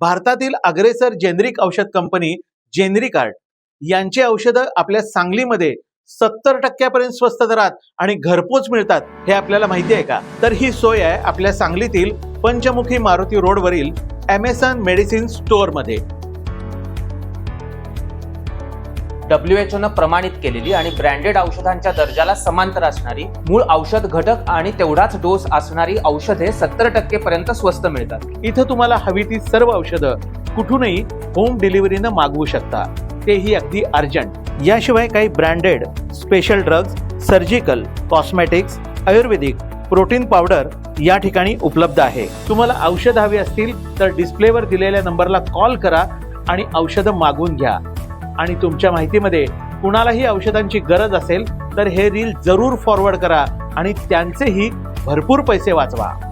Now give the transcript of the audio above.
भारतातील अग्रेसर जेनरिक औषध कंपनी जेनरिक आर्ट यांची औषधं आपल्या सांगलीमध्ये सत्तर टक्क्यापर्यंत स्वस्त दरात आणि घरपोच मिळतात हे आपल्याला माहिती आहे का? तर ही सोय आहे आपल्या सांगलीतील पंचमुखी मारुती रोडवरील Amazon medicine store W H ओनं प्रमाणित केलेली आणि ब्रँडेड औषधांच्या दर्जाला समांतर असणारी मूळ औषध घटक आणि तेवढाच डोस असणारी औषधे सत्तर टक्के पर्यंत स्वस्त मिळतात. इथं तुम्हाला हवी ती सर्व औषधं कुठूनही होम डिलिव्हरीनं मागवू शकता. तेही अगदी अर्जंट. याशिवाय काही branded special drugs surgical cosmetics Ayurvedic protein powder या ठिकाणी उपलब्ध आहे. तुम्हाला औषध हवी असतील तर डिस्प्लेवर दिलेल्या नंबरला कॉल करा आणि औषधं मागवून घ्या. आणि तुमच्या माहितीमध्ये कुणालाही औषधांची गरज असेल तर हे रील जरूर फॉरवर्ड करा आणि त्यांचेही भरपूर पैसे वाचवा.